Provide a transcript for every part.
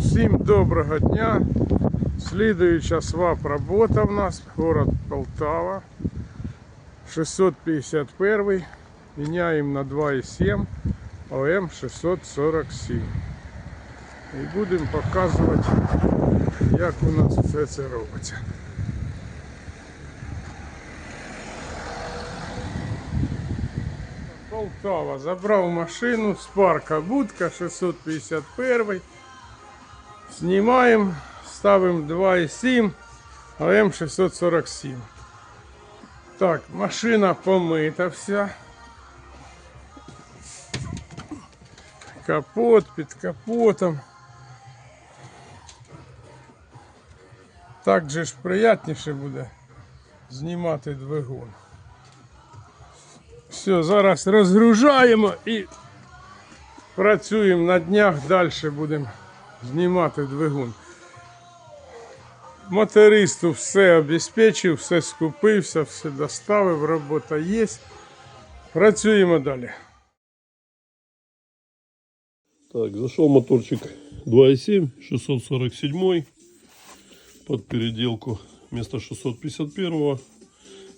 Всім доброго дня. Слідуюча свап робота в нас, город Полтава. 651. Міняємо на 2,7 ОМ 647. І будемо показувати, як у нас все це робиться. Полтава. Забрав машину з парка Будка 651. Знімаємо, ставимо 2,7 АМ 647. Так, машина помита вся. Капот під капотом. Так же ж приятніше буде знімати двигун. Все, зараз розгружаємо і працюємо на днях, далі будемо знімати двигун. Мотористу все обезпечив, все скупився, все доставив, робота є. Працюємо далі. Так, зашел моторчик 2.7, 647 под переделку вместо 651.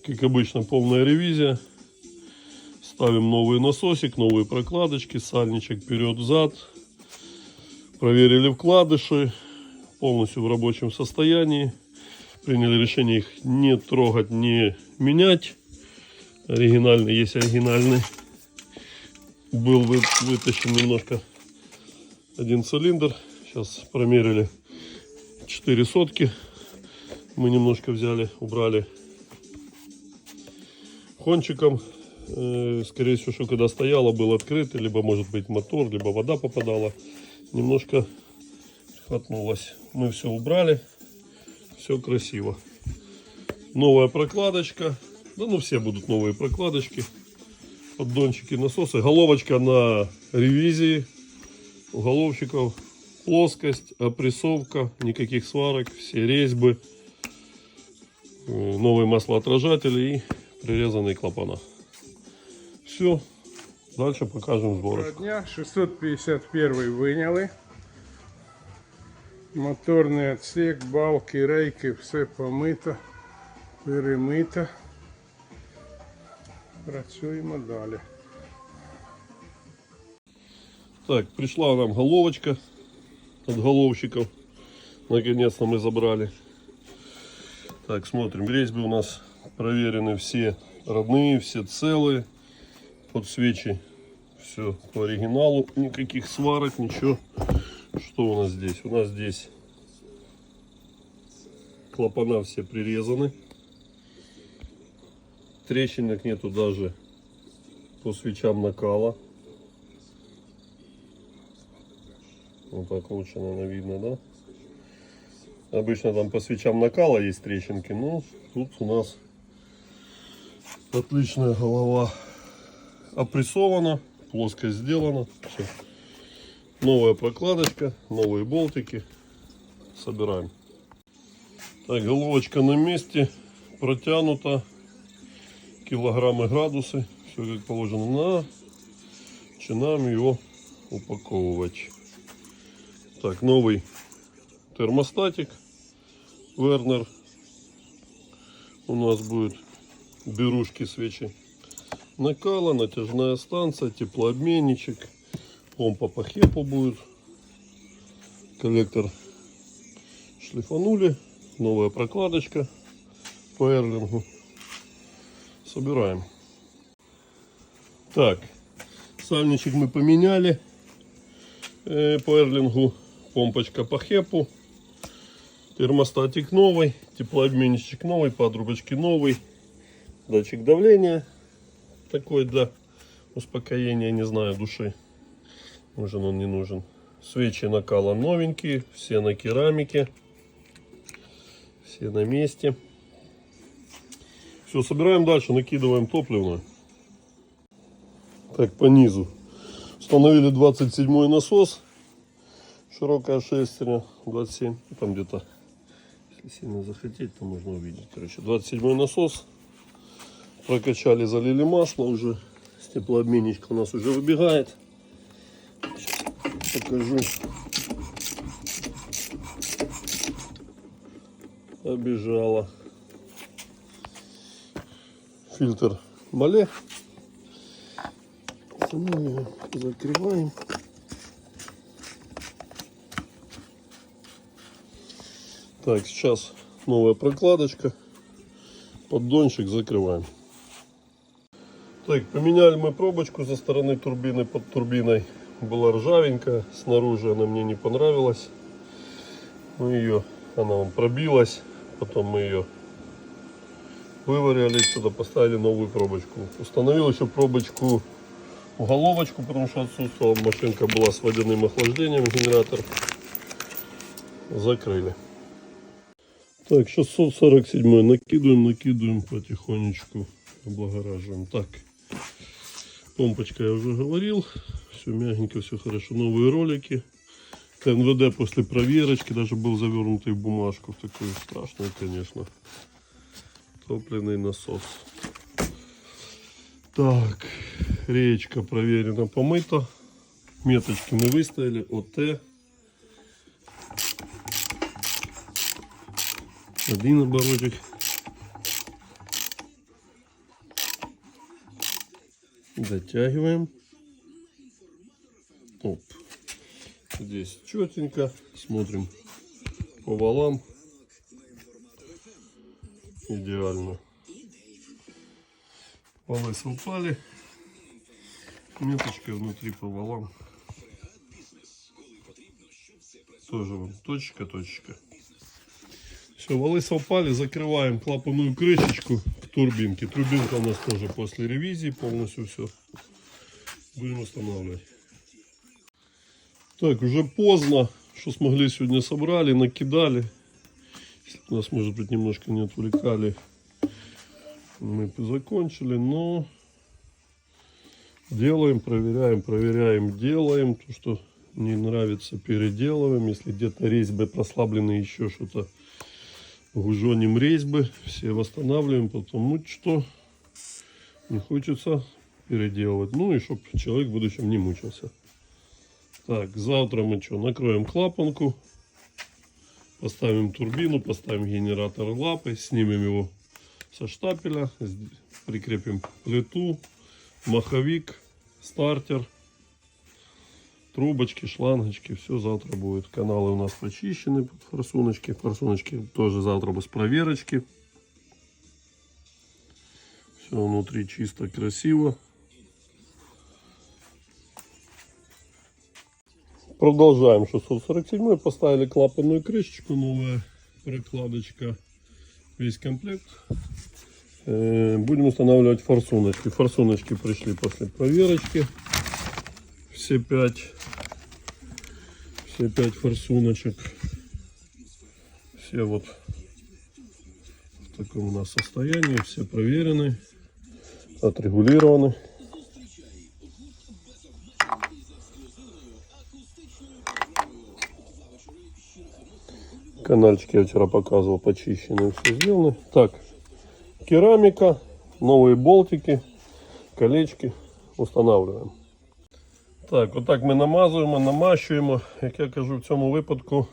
Как обычно, полная ревизия. Ставим новый насосик, новые прокладочки, сальничек вперед-взад. Проверили вкладыши, полностью в рабочем состоянии. Приняли решение их не трогать, не менять. Оригинальный есть оригинальный. Был вы- вытащен немножко один цилиндр. Сейчас промерили 4 сотки. Мы немножко взяли, убрали кончиком. Э, Скорее всего, что когда стояло, был открыт, либо может быть мотор, либо вода попадала. Немножко хватнулось. Мы все убрали. Все красиво. Новая прокладочка. Да ну все будут новые прокладочки. Поддончики, насосы. Головочка на ревизии уголовщиков. Плоскость, опрессовка, никаких сварок, все резьбы, э, новые маслоотражатели и прирезанные клапана. Все, дальше покажем сборочку. дня, 651 виняли. Моторний отсек, балки, рейки, все помито, перемито. Працюємо далі. Так, пришла нам головочка от головщиков. Наконец-то мы забрали. Так, смотрим. Резьбы у нас проверены все родные, все целые. Под свечи все по оригиналу. Никаких сварок, ничего. Что у нас здесь? У нас здесь клапана все прирезаны. Трещинок нету даже по свечам накала. Вот так лучше, наверное, видно, да? Обычно там по свечам накала есть трещинки, но тут у нас отличная голова опрессована, плоскость сделана. Всё. Новая прокладочка, новые болтики. Собираем. Так, головочка на месте, протянута. Килограммы градусы. Все как положено. Начинаем его упаковывать. Так, новый термостатик Вернер. У нас будет берушки свечи накала, натяжная станция, теплообменничек, помпа по хепу будет, коллектор шлифанули, новая прокладочка по эрлингу. Собираем. Так, сальничек мы поменяли э, по эрлингу, помпочка по хепу, термостатик новый, теплообменничек новый, патрубочки новый, датчик давления такой для успокоения, не знаю, души. Нужен он, не нужен. Свечи накала новенькие, все на керамике, все на месте. Все, собираем дальше, накидываем топливную. Так, по низу. Установили 27 насос. Широкая шестерня. 27. Ну, Там где-то, если сильно захотеть, то можно увидеть. Короче, 27 насос. Прокачали, залили масло уже. Теплообменничка у нас уже выбегает. Сейчас покажу. Обижала. Фильтр. Устанавливаем, закрываем. Так, сейчас новая прокладочка. Поддончик закрываем. Так, поменяли мы пробочку со стороны турбины под турбиной. Была ржавенькая, снаружи она мне не понравилась. Мы ее, она вон пробилась, потом мы ее выварили сюда, поставили новую пробочку. Установил еще пробочку уголовочку, потому что отсутствовала машинка была с водяным охлаждением генератор. Закрыли. Так, 647 накидываем, накидываем потихонечку, облагораживаем. Так, помпочка я уже говорил, все мягенько, все хорошо. Новые ролики. ТНВД после проверочки даже был завернутый в бумажку, такую страшную, конечно. Топливный насос. Так, речка проверена, помыта. Меточки мы выставили, ОТ. Один оборотик. Дотягиваем. Оп. Здесь четенько. Смотрим по валам. Идеально. Валы совпали. Меточка внутри по валам. Тоже вон точка, точка. Все, валы совпали, закрываем клапанную крышечку к турбинке. Турбинка у нас тоже после ревизии полностью все. Будем устанавливать. Так, уже поздно. Что смогли сегодня собрали, накидали. Если нас, может быть, немножко не отвлекали, мы бы закончили, но делаем, проверяем, проверяем, делаем. То, что не нравится, переделываем. Если где-то резьбы прослаблены, еще что-то гужоним резьбы, все восстанавливаем, потому что не хочется переделывать. Ну и чтобы человек в будущем не мучился. Так, завтра мы что, накроем клапанку, поставим турбину, поставим генератор лапой, снимем его со штапеля, прикрепим плиту, маховик, стартер, трубочки, шлангочки, все завтра будет. Каналы у нас почищены под форсуночки, форсуночки тоже завтра без проверочки. Все внутри чисто, красиво. Продолжаем 647 поставили клапанную крышечку, новая прокладочка, весь комплект. Э, Будем устанавливать форсуночки. Форсуночки пришли после проверочки. Все пять, все пять форсуночек. Все вот в таком у нас состоянии, все проверены, отрегулированы. Канальчики я вчера показывал, почищены, все сделано. Так, керамика, новые болтики, колечки устанавливаем. Так, отак ми намазуємо, намащуємо. Як я кажу, в цьому випадку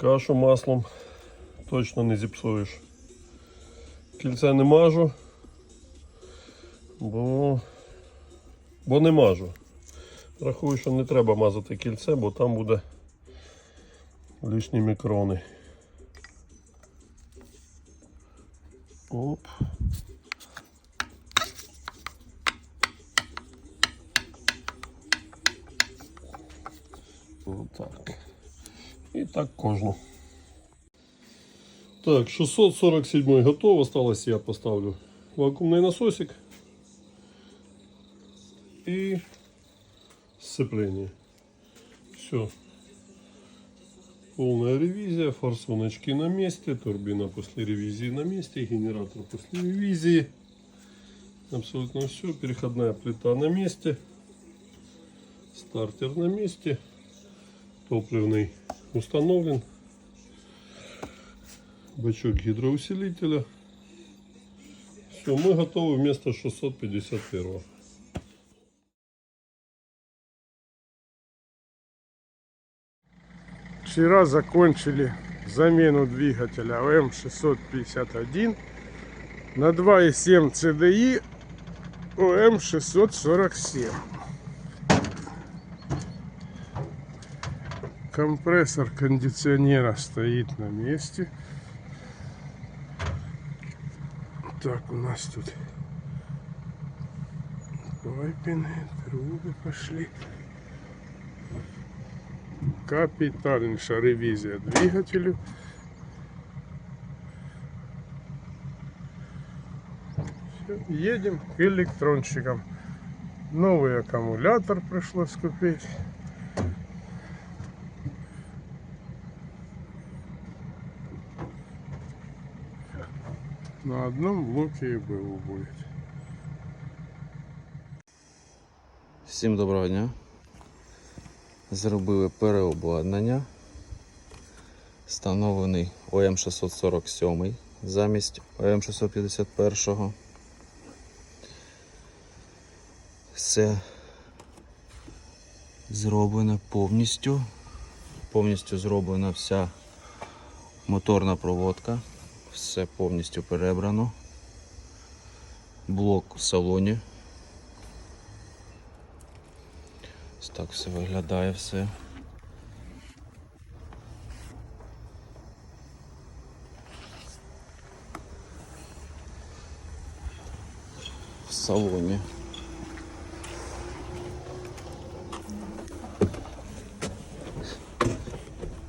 кашу маслом точно не зіпсуєш. Кільце не мажу, бо, бо не мажу. Рахую, що не треба мазати кільце, бо там буде лишні мікрони. Оп. Так кожну. Так, 647 готов. Осталось я поставлю вакуумний насосик. І сцепление. Все. Полная ревизия, форсуночки на месте, турбина после ревизии на месте, генератор после ревизии. Абсолютно все. Переходная плита на месте. Стартер на месте. Топливный установлен. Бачок гидроусилителя. Все, мы готовы вместо 651. Вчера закончили замену двигателя ОМ651 на 2,7 CDI ОМ647. Компрессор кондиционера стоит на месте. Так, у нас тут пайпины, трубы пошли. Капитальнейшая ревизия двигателю. Всё, Едем к электронщикам. Новый аккумулятор пришлось купить. На одном блоке был будет. Всім доброго дня. Зробили переобладнання. Встановлений ОМ647 замість ОМ651. Все зроблено повністю. Повністю зроблена вся моторна проводка. Все повністю перебрано. Блок в салоні. Ось так все виглядає все. В салоні.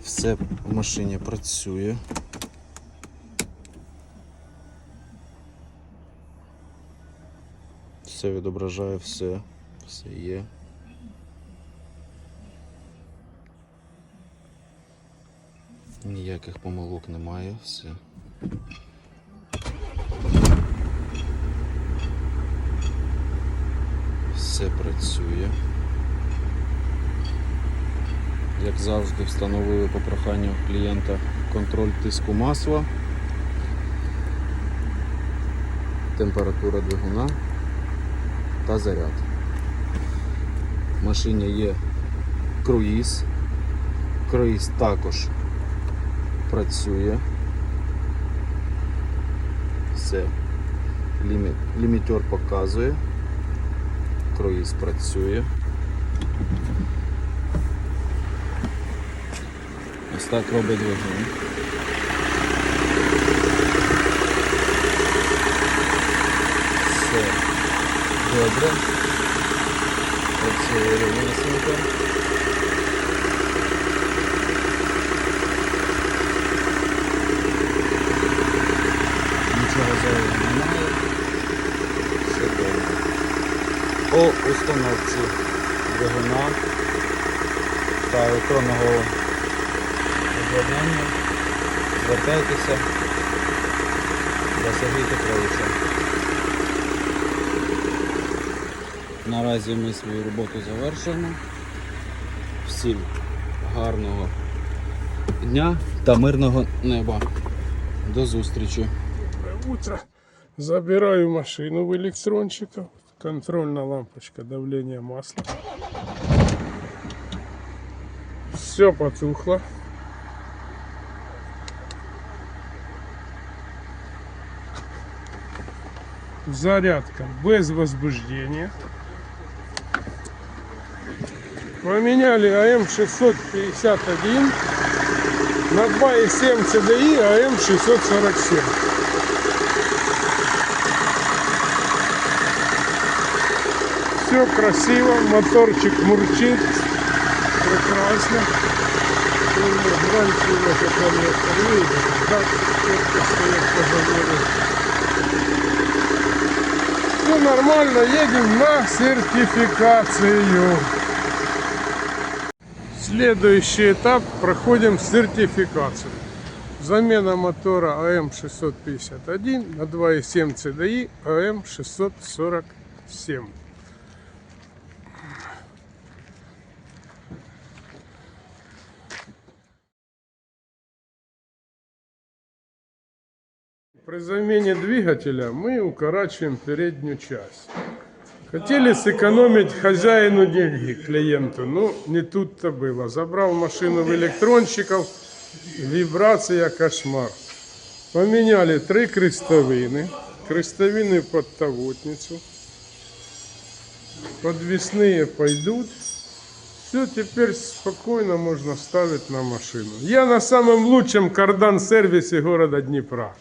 Все в машині працює. Все відображає, все, все є. Ніяких помилок немає, все. Все працює. Як завжди, встановили по проханню клієнта контроль тиску масла, температура двигуна та заряд. В машині є круїз. Круїз також працює. Все. Лімі... Лімітер показує. Круїз працює. Ось так робить двигун. Все добре. Працює рівнесенько. Нічого зайвого немає. Все добре. По установці двигуна та електронного обладнання звертайтеся до Сергія Петровича. Наразі ми свою роботу завершуємо. Всім гарного дня та мирного неба. До зустрічі. утро. Забираю машину в электрончиков. Контрольная лампочка давления масла. Все потухло. Зарядка без возбуждения. Поменяли АМ651 на 2,7 CDI АМ647. Все красиво, моторчик мурчит. Прекрасно. Раньше у нас по заводу. Все нормально, едем на сертификацию. Следующий этап проходим сертификацию. Замена мотора АМ651 на 2,7 CDI АМ647. При замене двигателя мы укорачиваем переднюю часть. Хотели сэкономить хозяину деньги, клиенту, но не тут-то было. Забрал машину в электронщиков, вибрація кошмар. Поменяли три крестовины. Крестовины под тавотницу. Подвесные пойдут. Все, теперь спокойно можно ставить на машину. Я на самом лучшем кардан-сервисе города Днепра.